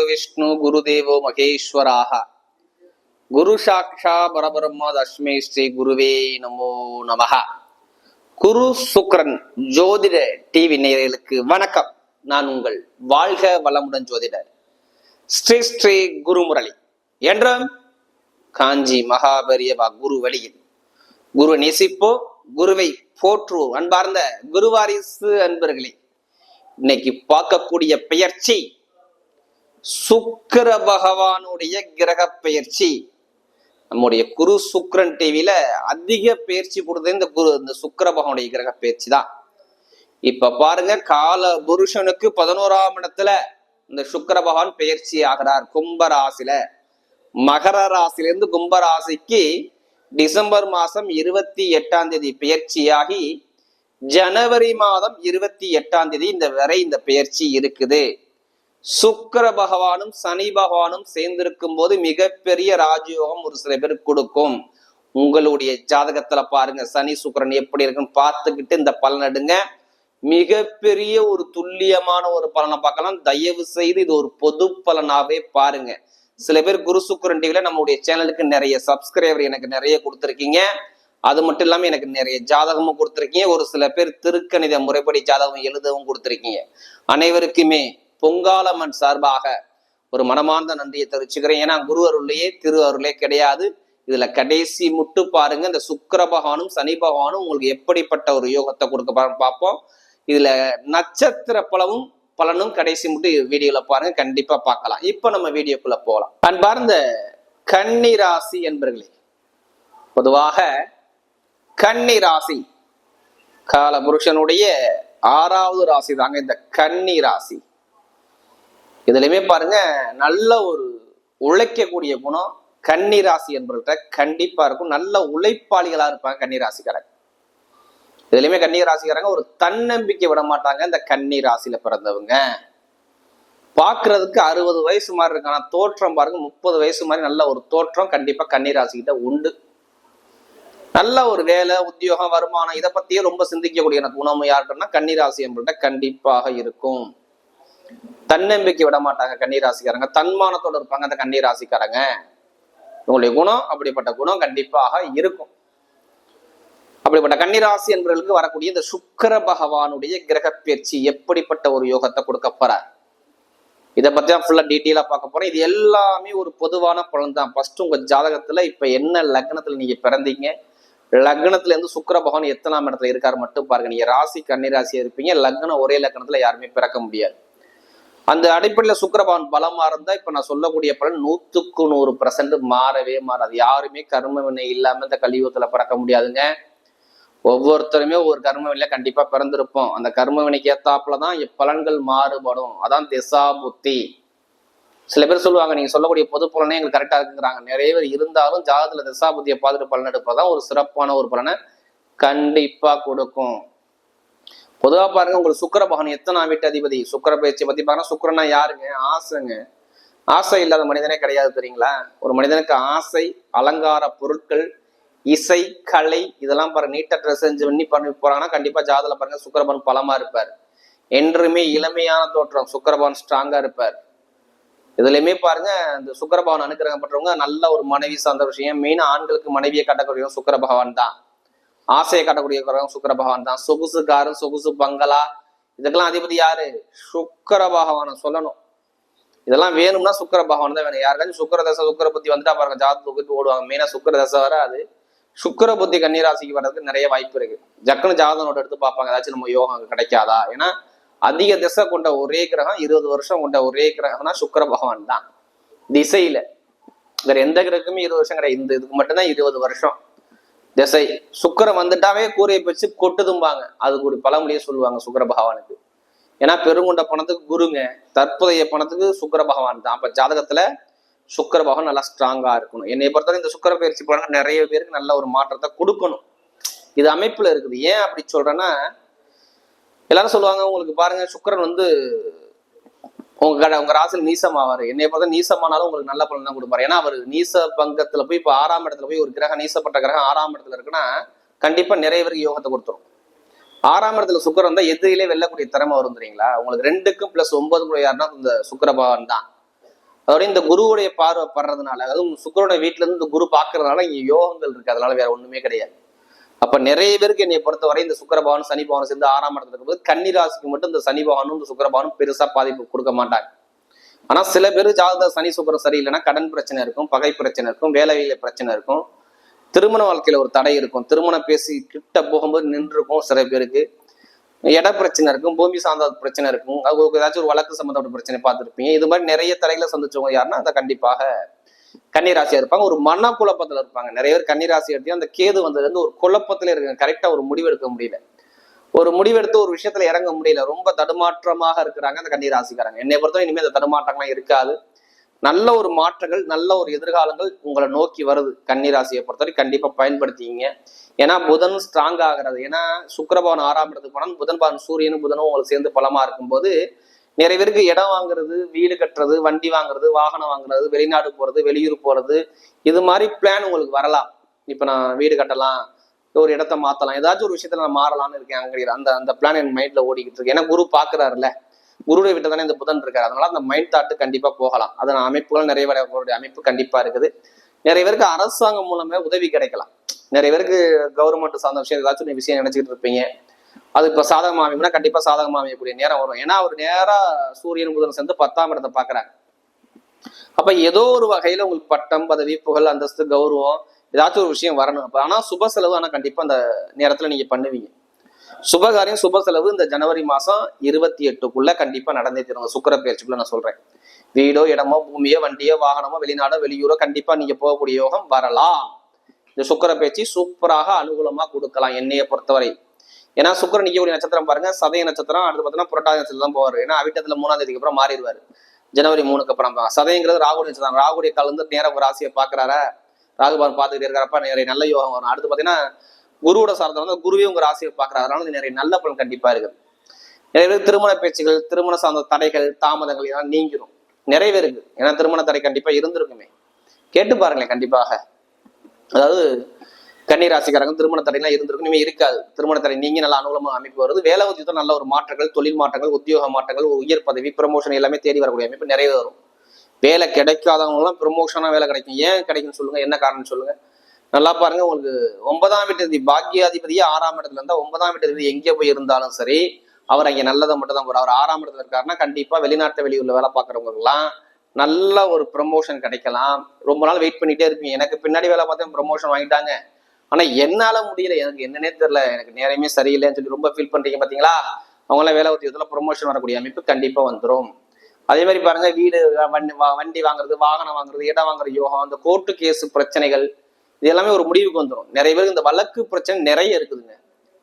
குரு விஷ்ணு குரு தேவோ மகேஸ்வராக குரு சாக்ஷா பரபிரம்ம தஸ்மே ஸ்ரீ குருவே நமோ நமஹ குரு சுக்ரன் ஜோதிட டிவி நேயர்களுக்கு வணக்கம். நான் உங்கள் வாழ்க வளமுடன் ஜோதிடர். ஸ்ரீ ஸ்ரீ குருமுரளி. என்றும் காஞ்சி மகாபரியவா குரு வழியில். குரு நேசிப்போ குருவை போற்றுவோம். அன்பார்ந்த குருவாரிசு அன்பர்களே இன்னைக்கு பார்க்கக்கூடிய பெயர்ச்சி சுக்கர பகவானுடைய கிரக பெயர்ச்சி நம்முடைய குரு சுக்ரன் டிவியில அதிக பயிற்சி கொடுத்தது இந்த குரு இந்த சுக்கர பகவானுடைய கிரக பயிற்சி தான். இப்ப பாருங்க கால புருஷனுக்கு பதினோராம் இடத்துல இந்த சுக்கர பகவான் பயிற்சி ஆகிறார் கும்ப ராசில மகர ராசிலிருந்து கும்ப ராசிக்கு டிசம்பர் மாசம் இருபத்தி எட்டாம் தேதி பயிற்சியாகி ஜனவரி மாதம் இருபத்தி எட்டாம் தேதி இந்த வரை இந்த பயிற்சி இருக்குது. சுக்கர பகவானும் சனி பகவானும் சேர்ந்திருக்கும் போது மிகப்பெரிய ராஜயோகம் ஒரு சில பேருக்கு கொடுக்கும். உங்களுடைய ஜாதகத்துல பாருங்க சனி சுக்கரன் எப்படி இருக்குன்னு பார்த்துக்கிட்டு இந்த பலன் எடுங்க. மிகப்பெரிய ஒரு துல்லியமான ஒரு பலனை பார்க்கலாம். தயவு செய்து இது ஒரு பொது பலனாவே பாருங்க. சில பேர் குரு சுக்கரன் டிவில நம்மளுடைய சேனலுக்கு நிறைய சப்ஸ்கிரைபர் எனக்கு நிறைய கொடுத்துருக்கீங்க. அது மட்டும் இல்லாம எனக்கு நிறைய ஜாதகமும் கொடுத்துருக்கீங்க. ஒரு சில பேர் திருக்கணித முறைப்படி ஜாதகம் எழுதவும் கொடுத்துருக்கீங்க. அனைவருக்குமே பொங்காலம்மன் சார்பாக ஒரு மனமார்ந்த நன்றியை தெரிவிச்சுக்கிறேன். ஏன்னா குரு அருளையே திரு அருளே கிடையாது. இதுல கடைசி முட்டு பாருங்க. இந்த சுக்கர பகவானும் சனி பகவானும் உங்களுக்கு எப்படிப்பட்ட ஒரு யோகத்தை கொடுக்க பார்ப்போம். இதுல நட்சத்திர பலவும் பலனும் கடைசி முட்டு வீடியோல பாருங்க. கண்டிப்பா பார்க்கலாம். இப்ப நம்ம வீடியோக்குள்ள போகலாம். அன்பார்ந்த கன்னி ராசி என்பர்களே பொதுவாக கன்னி ராசி கால புருஷனுடைய ஆறாவது ராசி தாங்க இந்த கன்னி ராசி இதுலையுமே பாருங்க நல்ல ஒரு உழைக்கக்கூடிய குணம் கன்னிராசி என்பவர்கிட்ட கண்டிப்பா இருக்கும். நல்ல உழைப்பாளிகளா இருப்பாங்க கன்னிராசிக்காரங்க. இதுலயுமே கன்னிராசிக்காரங்க ஒரு தன்னம்பிக்கை விட மாட்டாங்க இந்த கன்னிராசியில பிறந்தவங்க. பாக்குறதுக்கு அறுபது வயசு மாதிரி இருக்கு ஆனா தோற்றம் பாருங்க முப்பது வயசு மாதிரி நல்ல ஒரு தோற்றம் கண்டிப்பா கன்னிராசிக்கிட்ட உண்டு. நல்ல ஒரு வேலை உத்தியோகம் வருமானம் இதை பத்தியே ரொம்ப சிந்திக்கக்கூடிய எனக்கு குணம் யாருக்குன்னா கன்னிராசி என்பவர்கிட்ட கண்டிப்பாக இருக்கும். தன்னம்பிக்கை விட மாட்டாங்க கன்னிராசிக்காரங்க. தன்மானத்தோட இருப்பாங்க அந்த கன்னிராசிக்காரங்க. உங்களுடைய குணம் அப்படிப்பட்ட குணம் கண்டிப்பாக இருக்கும். அப்படிப்பட்ட கன்னிராசி என்பவர்களுக்கு வரக்கூடிய இந்த சுக்கிர பகவானுடைய கிரக பயிற்சி எப்படிப்பட்ட ஒரு யோகத்தை கொடுக்க போறார்? இதை பத்தி தான் ஃபுல்லா டீட்டெயிலா பார்க்க போறேன் இது எல்லாமே ஒரு பொதுவான பலன் தான். ஃபர்ஸ்ட் உங்க ஜாதகத்துல இப்ப என்ன லக்னத்துல நீங்க பிறந்தீங்க? லக்னத்துல இருந்து சுக்கர பகவான் எத்தனாம் இடத்துல இருக்காரு மட்டும் பாருங்க. நீங்க ராசி கன்னிராசியா இருப்பீங்க. லக்னம் ஒரே லக்னத்துல யாருமே பிறக்க முடியாது. அந்த அடிப்படையில் சுக்கிரபவன் பலமா இருந்தா இப்ப நான் சொல்லக்கூடிய பலன் நூத்துக்கு நூறு பர்சன்ட் மாறவே மாறாது. யாருமே கர்ம வினை இல்லாம இந்த கலியுகத்துல பிறக்க முடியாதுங்க. ஒவ்வொருத்தருமே ஒரு கர்ம வினையில கண்டிப்பா பிறந்திருப்போம். அந்த கர்ம வினைக்கு ஏத்தாப்புலதான் பலன்கள் மாறுபடும். அதான் திசா புத்தி. சில பேர் சொல்லுவாங்க நீங்க சொல்லக்கூடிய பொது பலனே எங்களுக்கு கரெக்டா இருக்குங்கிறாங்க. நிறைய பேர் இருந்தாலும் ஜாதத்துல திசா புத்தியை பார்த்துட்டு பலன் எடுப்பதான் ஒரு சிறப்பான ஒரு பலனை கண்டிப்பா கொடுக்கும். பொதுவா பாருங்க உங்களுக்கு சுக்கர பகவான் எத்தனாம் வீட்டு அதிபதி? சுக்கர பயிற்சி பத்தி பாருங்க சுக்கரனா யாருங்க? ஆசைங்க. ஆசை இல்லாத மனிதனே கிடையாது தெரியுங்களா? ஒரு மனிதனுக்கு ஆசை அலங்கார பொருட்கள் இசை கலை இதெல்லாம் பாருங்க நீட்டா ட்ரெஸ் செஞ்சு பண்ணி பண்ணி போறாங்கன்னா கண்டிப்பா ஜாதல பாருங்க சுக்கிரபவன் பலமா இருப்பார். என்றுமே இளமையான தோற்றம் சுக்கரபவன் ஸ்ட்ராங்கா இருப்பார். இதுலயுமே பாருங்க இந்த சுக்கரபவன் அனுக்கிரகம் பண்றவங்க நல்ல ஒரு மனைவி சார்ந்த விஷயம். மெயின் ஆண்களுக்கு மனைவியை கட்டக்கூடிய சுக்கிர பகவான் தான். ஆசையை காட்டக்கூடிய கிரகம் சுக்கர பகவான் தான். சொகுசு காரு சொகுசு பங்களா இதுக்கெல்லாம் அதிபதி யாரு? சுக்கர பகவான சொல்லணும். இதெல்லாம் வேணும்னா சுக்கர பகவான் தான் வேணும். யாருக்காச்சும் சுக்கர தசை சுக்கர புத்தி வந்துட்டா பாருங்க ஜாதகத்தை தூக்கிட்டு ஓடுவாங்க மெயினா சுக்கிர தசை வராது. சுக்கர புத்தி கன்னிராசிக்கு வர்றதுக்கு நிறைய வாய்ப்பு இருக்கு. ஜக்குன்னு ஜாதகனோட எடுத்து பார்ப்பாங்க. ஏதாச்சும் நம்ம யோகம் கிடைக்காதா? ஏன்னா அதிக திசை கொண்ட ஒரே கிரகம் இருபது வருஷம் கொண்ட ஒரே கிரகம்னா சுக்கர பகவான் தான். திசையில. வேற எந்த கிரகமே இருபது வருஷம் கிடையாது. இந்த இதுக்கு மட்டும்தான் இருபது வருஷம். திசை. சுக்கரம் வந்துட்டாவே கூரையை வச்சு கொட்டுதும்பாங்க. அதுக்கு ஒரு பழமொழியே சொல்லுவாங்க சுக்கர பகவானுக்கு. ஏன்னா பெருங்கொண்ட பணத்துக்கு குருங்க. தற்போதைய பணத்துக்கு சுக்கர பகவான் தான். அப்ப ஜாதகத்துல சுக்கர பகவான் நல்லா ஸ்ட்ராங்கா இருக்கணும். என்னை பொறுத்தவரை இந்த சுக்கர பயிற்சி பலன் நிறைய பேருக்கு நல்ல ஒரு மாற்றத்தை கொடுக்கணும். இது அமைப்புல இருக்குது. ஏன் அப்படி சொல்றேன்னா எல்லாரும் சொல்லுவாங்க உங்களுக்கு பாருங்க சுக்கரன் வந்து உங்க கடை உங்க ராசியில் நீசமாவாரு. என்னை பொறுத்த நீசமானாலும் உங்களுக்கு நல்ல பலன் தான் கொடுப்பாரு. ஏன்னா அவர் நீச பங்கத்துல போய் இப்போ ஆறாம் இடத்துல போய் ஒரு கிரகம் நீசப்பட்ட கிரகம் ஆறாம் இடத்துல இருக்குன்னா கண்டிப்பா நிறைய பேருக்கு யோகத்தை கொடுத்துரும். ஆறாம் இடத்துல சுக்கரம் தான் எதிரிலே வெல்லக்கூடிய திறமை வரும் தெரியுங்களா? உங்களுக்கு ரெண்டுக்கும் பிளஸ் ஒன்பது கூட யாருன்னா இந்த சுக்கிர தான். அதோட இந்த குருவுடைய பார்வை படுறதுனால அதுவும் சுக்கரோட வீட்டுல இருந்து இந்த குரு பாக்குறதுனால இங்க யோகங்கள் இருக்கு. அதனால வேற ஒண்ணுமே கிடையாது. அப்ப நிறைய பேருக்கு என்னை பொறுத்தவரை இந்த சுக்கரபவன் சனி பவனும் சேர்ந்து ஆறாம் இடத்துல இருக்கும்போது கன்னிராசிக்கு மட்டும் இந்த சனி பவனும் இந்த சுக்கரபவனும் பெருசா பாதிப்பு கொடுக்க மாட்டாங்க. ஆனா சில பேர் ஜாதக சனி சுக்கரம் சரியில்லைன்னா கடன் பிரச்சனை இருக்கும் பகை பிரச்சனை இருக்கும் வேலையில பிரச்சனை இருக்கும். திருமண வாழ்க்கையில ஒரு தடை இருக்கும். திருமணம் பேசி கிட்ட போகும்போது நின்று இருக்கும் சில பேருக்கு. இட பிரச்சனை இருக்கும் பூமி சார்ந்த பிரச்சனை இருக்கும். அது ஏதாச்சும் ஒரு வழக்கு சம்மந்தப்பட்ட பிரச்சனை பார்த்துருப்பீங்க. இது மாதிரி நிறைய தடைகளை சந்திச்சவங்க யாருன்னா அதை கண்டிப்பாக கன்னிராசியா இருப்பாங்க. ஒரு மன குழப்பத்துல இருப்பாங்க. நிறைய பேர் கன்னிராசி எடுத்து அந்த கேது வந்தது வந்து ஒரு குழப்பத்துல இருக்காங்க. கரெக்டா ஒரு முடிவெடுக்க முடியல. ஒரு முடிவெடுத்து ஒரு விஷயத்துல இறங்க முடியல. ரொம்ப தடுமாற்றமாக இருக்கிறாங்க அந்த கன்னிராசிக்காரங்க. என்னை பொறுத்தவரை இனிமேல் அந்த தடுமாற்றங்கள்லாம் இருக்காது. நல்ல ஒரு மாற்றங்கள் நல்ல ஒரு எதிர்காலங்கள் உங்களை நோக்கி வருது. கன்னிராசியை பொறுத்தவரை கண்டிப்பா பயன்படுத்திங்க ஏன்னா புதன் ஸ்ட்ராங் ஆகிறது ஏன்னா சுக்கரபவன் ஆறாம் இடத்துக்கு போனால் புதன் பவன் சூரியனும் புதனும் உங்களுக்கு சேர்ந்து பலமா இருக்கும்போது நிறைய பேருக்கு இடம் வாங்குறது வீடு கட்டுறது வண்டி வாங்குறது வாகனம் வாங்குறது வெளிநாடு போறது வெளியூர் போறது இது மாதிரி பிளான் உங்களுக்கு வரலாம். இப்போ நான் வீடு கட்டலாம் ஒரு இடத்த மாத்தலாம் ஏதாச்சும் ஒரு விஷயத்துல நான் மாறலாம்னு இருக்கேன் அங்க அந்த அந்த பிளான் என் மைண்ட்ல ஓடிக்கிட்டு இருக்கு. ஏன்னா குரு பாக்குறாருல்ல. குருடைய விட்டு தானே இந்த புதன் இருக்காரு. அதனால அந்த மைண்ட் தாட்டு கண்டிப்பா போகலாம். அதன் அமைப்புகள் நிறைய பேருடைய அமைப்பு கண்டிப்பா இருக்குது. நிறைய பேருக்கு அரசாங்கம் மூலமே உதவி கிடைக்கலாம். நிறைய பேருக்கு கவர்மெண்ட் சார்ந்த விஷயம் ஏதாச்சும் விஷயம் நினைச்சிட்டு இருப்பீங்க. அது இப்போ சாதகமா அமையும்னா கண்டிப்பா சாதகமாக அமையக்கூடிய நேரம் வரும். ஏன்னா அவர் நேரா சூரியன் புதன் சேர்ந்து பத்தாம் இடத்தை பாக்குறாங்க அப்ப ஏதோ ஒரு வகையில உங்களுக்கு பட்டம் பதவி புகழ் அந்தஸ்து கௌரவம் ஏதாச்சும் ஒரு விஷயம் வரணும். அப்போ ஆனா சுப செலவு ஆனா கண்டிப்பா அந்த நேரத்துல நீங்க பண்ணுவீங்க. சுபகாரியம் சுப செலவு இந்த ஜனவரி மாசம் இருபத்தி எட்டுக்குள்ள கண்டிப்பா நடந்தே தருவாங்க சுக்கர பயிற்சிக்குள்ள நான் சொல்றேன். வீடோ இடமோ பூமியோ வண்டியோ வாகனமோ வெளிநாடோ வெளியூரோ கண்டிப்பா நீங்க போகக்கூடிய யோகம் வரலாம். இந்த சுக்கர பேச்சு சூப்பராக அனுகூலமா கொடுக்கலாம். என்னைய பொறுத்தவரை. ஏன்னா சுக்கரன் நிக்கக்கூடிய நட்சத்திரம் பாருங்க சதய நட்சத்திரம் அடுத்து பார்த்தீங்கன்னா புரட்டாதி நட்சத்திரம் தான் போவார். ஏன்னா அவிட்டத்துல மூணாம் தேதிக்கு அப்புறம் மாறிடுவார். ஜனவரி மூணுக்கு அப்புறம் சதயங்கிறது ராகு நட்சத்திரம். ராகுடைய கலந்து நேரம் ஒரு ராசியை பாக்குறாரா ராகுபான் பார்த்துக்கிட்டே இருக்கிறப்ப நிறைய நல்ல யோகம் வரும். அடுத்து பார்த்தீங்கன்னா குருவோட சார்ந்த வந்து குருவே உங்க ராசியை பார்க்குறாரு. அதனால நிறைய நல்ல பலன் கண்டிப்பா இருக்கு நிறைய பேர் திருமண பேச்சுகள் திருமண சார்ந்த தடைகள் தாமதங்கள் இதெல்லாம் நீங்கிரும். நிறைய பேருக்கு. ஏன்னா திருமண தடை கண்டிப்பா இருந்திருக்குமே. கேட்டு பாருங்களேன் கண்டிப்பாக. அதாவது கன்னிராசிக்காரங்க திருமண தடையெல்லாம் இருந்திருக்கும். இனிமே இருக்காது. திருமண தடை நீங்க நல்ல அனுகூலமாக அமைப்பு வருது. வேலை உத்தியத்தில் நல்ல ஒரு மாற்றங்கள் தொழில் மாற்றங்கள் உத்தியோக மாற்றங்கள் உயர் பதவி ப்ரமோஷன் எல்லாமே தேடி வரக்கூடிய அமைப்பு நிறைய வரும். வேலை கிடைக்காதவங்களாம் ப்ரமோஷனாக வேலை கிடைக்கும். ஏன் கிடைக்கும்னு சொல்லுங்க. என்ன காரணம் சொல்லுங்க. நல்லா பாருங்க. உங்களுக்கு ஒன்பதாம் வீட்டு பாக்கியாதிபதியே ஆறாம் இடத்துல இருந்தா ஒன்பதாம் வீட்டு எங்கே போய் இருந்தாலும் சரி அவர் அங்கே நல்லதை மட்டும் தான் போறார். அவர் ஆறாம் இடத்துல இருக்காருன்னா கண்டிப்பா வெளிநாட்டு வெளியூர்ல வேலை பார்க்குறவங்கலாம் நல்ல ஒரு ப்ரமோஷன் கிடைக்கலாம். ரொம்ப நாள் வெயிட் பண்ணிட்டே இருப்பீங்க. எனக்கு பின்னாடி வேலை பார்த்தேன் ப்ரமோஷன் வாங்கிட்டாங்க. ஆனா என்னால முடியல. எனக்கு என்னன்னே தெரியல. எனக்கு நேரமே சரியில்லைன்னு சொல்லி ரொம்ப ஃபீல் பண்றீங்க பாத்தீங்களா? அவங்களாம் வேலை உத்தியோகத்துல ப்ரொமோஷன் வரக்கூடிய அமைப்பு கண்டிப்பா வந்துடும் அதே மாதிரி பாருங்க வீடு வண்டி வண்டி வாங்குறது வாகனம் வாங்குறது இடம் வாங்குற யோகம் அந்த கோர்ட்டு கேஸ் பிரச்சனைகள் இது எல்லாமே ஒரு முடிவுக்கு வந்துடும் நிறைய பேருக்கு இந்த வழக்கு பிரச்சனை நிறைய இருக்குதுங்க.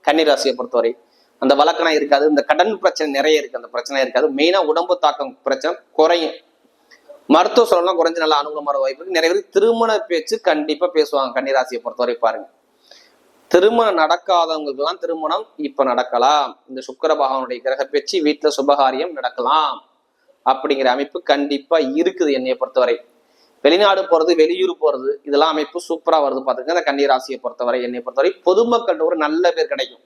கன்னிராசியை பொறுத்தவரை. அந்த வழக்கெல்லாம் இருக்காது. இந்த கடன் பிரச்சனை நிறைய இருக்கு. அந்த பிரச்சனை இருக்காது. மெயினா உடம்பு தாக்கம் பிரச்சனை குறையும். மருத்துவ சொல்லலாம் குறைஞ்சு நல்ல அனுகூலமான வாய்ப்பு நிறைய பேருக்கு திருமண பேச்சு கண்டிப்பா பேசுவாங்க கன்னிராசியை பொறுத்தவரை பாருங்க. திருமணம் நடக்காதவங்களுக்கெல்லாம் திருமணம் இப்ப நடக்கலாம். இந்த சுக்கர பகவானுடைய கிரக பேச்சு வீட்டுல சுபகாரியம் நடக்கலாம். அப்படிங்கிற அமைப்பு கண்டிப்பா இருக்குது என்னைய பொறுத்தவரை. வெளிநாடு போறது வெளியூர் போறது இதெல்லாம் அமைப்பு சூப்பரா வருது பாத்துக்கங்க இந்த கன்னி ராசியை பொறுத்தவரை என்னை பொறுத்தவரை பொதுமக்கள் ஒரு நல்ல பேர் கிடைக்கும்.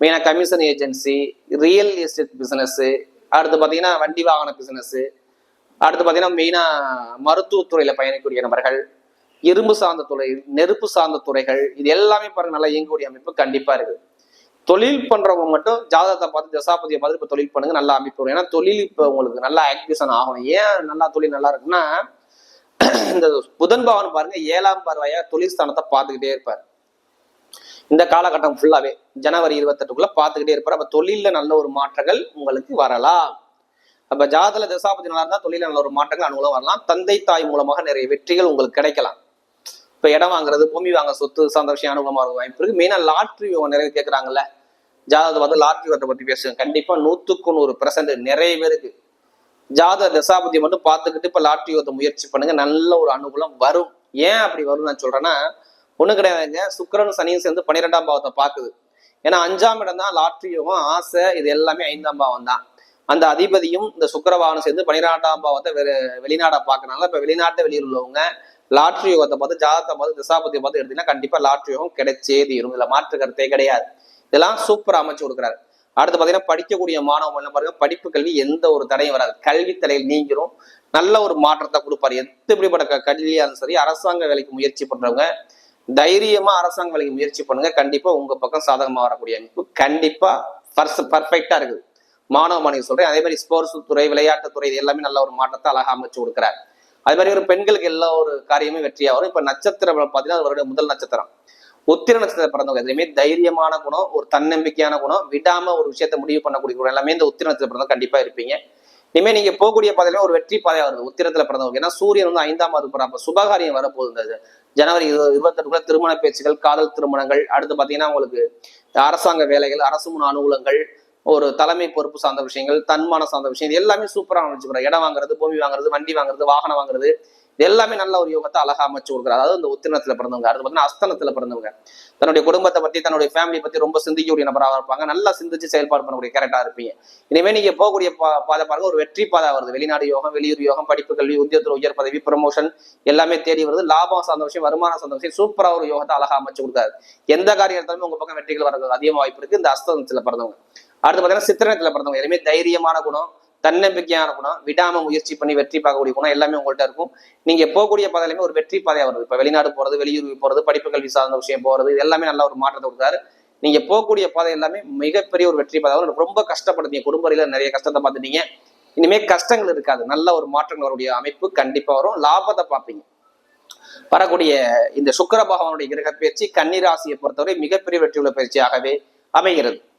மெயினா commission agency real estate business அடுத்து பாத்தீங்கன்னா வண்டி வாகன பிசினஸ் அடுத்து பாத்தீங்கன்னா மெயினா மருத்துவத்துறையில பயணிக்கக்கூடிய நபர்கள் இரும்பு சார்ந்த துறை நெருப்பு சார்ந்த துறைகள் இது எல்லாமே பாருங்க நல்லா இயங்கக்கூடிய அமைப்பு கண்டிப்பா இருக்கு. தொழில் பண்றவங்க மட்டும் ஜாதகத்தை பார்த்து தசாபதியை பார்த்து இப்போ தொழில் பண்ணுங்க நல்லா அமைப்பு வரும். ஏன்னா தொழில் இப்போ உங்களுக்கு நல்லா ஆக்டிவேஷன் ஆகணும். ஏன் நல்லா தொழில் நல்லா இருக்குன்னா இந்த புதன் பவன் பாருங்க ஏழாம் பார்வையா தொழில் ஸ்தானத்தை பார்த்துக்கிட்டே இருப்பார். இந்த காலகட்டம் ஃபுல்லாவே ஜனவரி இருபத்தெட்டுக்குள்ள பார்த்துக்கிட்டே இருப்பார். அப்ப தொழில நல்ல ஒரு மாற்றங்கள் உங்களுக்கு வரலாம். அப்ப ஜாதல தசாபதி நல்லா இருந்தால் தொழில நல்ல ஒரு மாற்றங்கள் அனுகூலம் வரலாம். தந்தை தாய் மூலமாக நிறைய வெற்றிகள் உங்களுக்கு கிடைக்கலாம். இப்ப இடம் வாங்குறது பூமி வாங்க சொத்து சார்ந்த விஷயம் அனுகூலமா இருக்கும் வாய்ப்பு இருக்குது மெயினா லாட்ரி நிறைய கேட்கறாங்கல்ல ஜாதகத்தை வந்து லாட்ரி வரத்தை பத்தி பேசுங்க. கண்டிப்பா நூத்துக்கு நூறு பெர்சன்ட் நிறைய பேருக்கு ஜாத தசாபதி மட்டும் பார்த்துக்கிட்டு இப்ப லாட்ரி வரத்தை முயற்சி பண்ணுங்க. நல்ல ஒரு அனுகூலம் வரும். ஏன் அப்படி வரும் நான் சொல்றேன்னா ஒண்ணு கிடையாதுங்க. சுக்கரன் சனியும் சேர்ந்து பன்னிரெண்டாம் பாவத்தை பாக்குது ஏன்னா அஞ்சாம் இடம் தான் லாட்ரி யோகம் ஆசை இது எல்லாமே ஐந்தாம் பாவம் தான். அந்த அதிபதியும் இந்த சுக்கரபாவனும் சேர்ந்து பன்னிரெண்டாம் பாவத்தை வெ- வெளிநாடா பாக்குறாங்க இப்ப வெளிநாட்டு வெளியில் உள்ளவங்க லாட்ரி யோகத்தை பார்த்து ஜாதகத்தை பார்த்து திசாபதியை பார்த்து எடுத்தீங்கன்னா கண்டிப்பா லாட்ரி யோகம் கிடைச்சே தீரும். இதுல மாற்று கருத்தே கிடையாது. இதெல்லாம் சூப்பர் அமைச்சு கொடுக்குறாரு. அடுத்து பாத்தீங்கன்னா படிக்கக்கூடிய மாணவர்கள் பாருங்க படிப்பு கல்வி எந்த ஒரு தடையும் வராது. கல்வி தடையில் நீங்கிரும். நல்ல ஒரு மாற்றத்தை கொடுப்பாரு. எப்படிப்பட்ட க- கல்வியா இருந்தாலும் சரி அரசாங்க வேலைக்கு முயற்சி பண்றவங்க தைரியமா அரசாங்க வேலைக்கு முயற்சி பண்ணுங்க. கண்டிப்பா உங்க பக்கம் சாதகமா வரக்கூடிய அமைப்பு கண்டிப்பா பர்ஃபெக்டா இருக்குது. மாணவ மாணவி சொல்றேன். அதே மாதிரி ஸ்போர்ட்ஸ் துறை விளையாட்டுத்துறை இது எல்லாமே நல்ல ஒரு மாற்றத்தை அழகா அமைச்சு கொடுக்குறாரு. அது மாதிரி ஒரு பெண்களுக்கு எல்லா ஒரு காரியமும் வெற்றியா வரும். இப்ப நட்சத்திரம் பாத்தீங்கன்னா அது அவருடைய முதல் நட்சத்திரம். உத்திர நட்சத்திரம் பிறந்தவங்க எதுலையுமே தைரியமான குணம் ஒரு தன்னம்பிக்கையான குணம் விடாம ஒரு விஷயத்த முடிவு பண்ணக்கூடிய குணம் எல்லாமே இந்த உத்திர நட்சத்திரம் பிறந்தவங்க கண்டிப்பா இருப்பீங்க. இனிமே நீங்க போகக்கூடிய பாதையில ஒரு வெற்றி பாதையா வருது. உத்திரத்துல பிறந்தவங்க. ஏன்னா சூரியன் வந்து ஐந்தாம் மாதம் போறான் அப்ப சுபகாரியம் வரப்போகுது ஜனவரி இருபது இருபத்தெட்டுக்குள்ள திருமண பேச்சுகள் காதல் திருமணங்கள் அடுத்து பாத்தீங்கன்னா உங்களுக்கு அரசாங்க வேலைகள் அரசு முன் அனுகூலங்கள் ஒரு தலைமை பொறுப்பு சார்ந்த விஷயங்கள் தன்மான சார்ந்த விஷயங்கள் எல்லாமே சூப்பராக அமைச்சு கொடுக்குறாரு. இடம் வாங்குறது பூமி வாங்குறது வண்டி வாங்குறது வாகனம் வாங்குறது இது எல்லாமே நல்ல ஒரு யோகத்தை அழகா அமைச்சு கொடுக்குறாரு. அதாவது இந்த உத்திரணத்துல பிறந்தவங்க அடுத்து பார்த்தீங்கன்னா அஸ்தனத்துல பிறந்தவங்க. தன்னுடைய குடும்பத்தை பத்தி தன்னுடைய ஃபேமிலி பத்தி ரொம்ப சிந்திக்கக்கூடிய நபராக இருப்பாங்க. நல்லா சிந்திச்சு செயல்பாடு பண்ணக்கூடிய கேரக்டா இருப்பீங்க. இனிமே நீங்க போகக்கூடிய பா- பாதை பாருங்க ஒரு வெற்றி பாதை வருது. வெளிநாடு யோகம் வெளியூர் யோகம் படிப்பு கல்வி உத்தியோகத்தில் உயர் பதவி ப்ரமோஷன் எல்லாமே தேடி வருது. லாபம் சார்ந்த விஷயம் வருமானம் சார்ந்த விஷயம் சூப்பரா ஒரு யோகத்தை அழகா அமைச்சு கொடுக்காரு எந்த காரியம் எடுத்தாலுமே உங்க பக்கம் வெற்றிகள் வரது அதிகமாக வாய்ப்பு இருக்கு. இந்த அஸ்தனத்துல பிறந்தவங்க. அடுத்து பாத்தீங்கன்னா சித்திரத்துல பிறந்தவங்க. எல்லாமே தைரியமான குணம் தன்னம்பிக்கையான குணம் விடாம முயற்சி பண்ணி வெற்றி பார்க்கக்கூடிய குணம் எல்லாமே உங்கள்கிட்ட இருக்கும். நீங்க போகக்கூடிய பாதையிலுமே ஒரு வெற்றி பாதையா வருது. இப்ப வெளிநாடு போறது வெளியூர் போறது படிப்பு கல்வி சார்ந்த விஷயம் போறது இது எல்லாமே நல்ல ஒரு மாற்றத்தை கொடுத்தாரு. நீங்க போகக்கூடிய பாதை எல்லாமே மிகப்பெரிய ஒரு வெற்றி பாதை வரும். ரொம்ப கஷ்டப்படுத்தீங்க. குடும்பத்தில நிறைய கஷ்டத்தை பார்த்துட்டீங்க. இனிமே கஷ்டங்கள் இருக்காது. நல்ல ஒரு மாற்றங்கள் வரக்கூடிய அமைப்பு கண்டிப்பா வரும். லாபத்தை பார்ப்பீங்க. வரக்கூடிய இந்த சுக்கர பகவானுடைய கிரக பயிற்சி கன்னிராசியை பொறுத்தவரை மிகப்பெரிய வெற்றியுள்ள பயிற்சியாகவே அமைகிறது.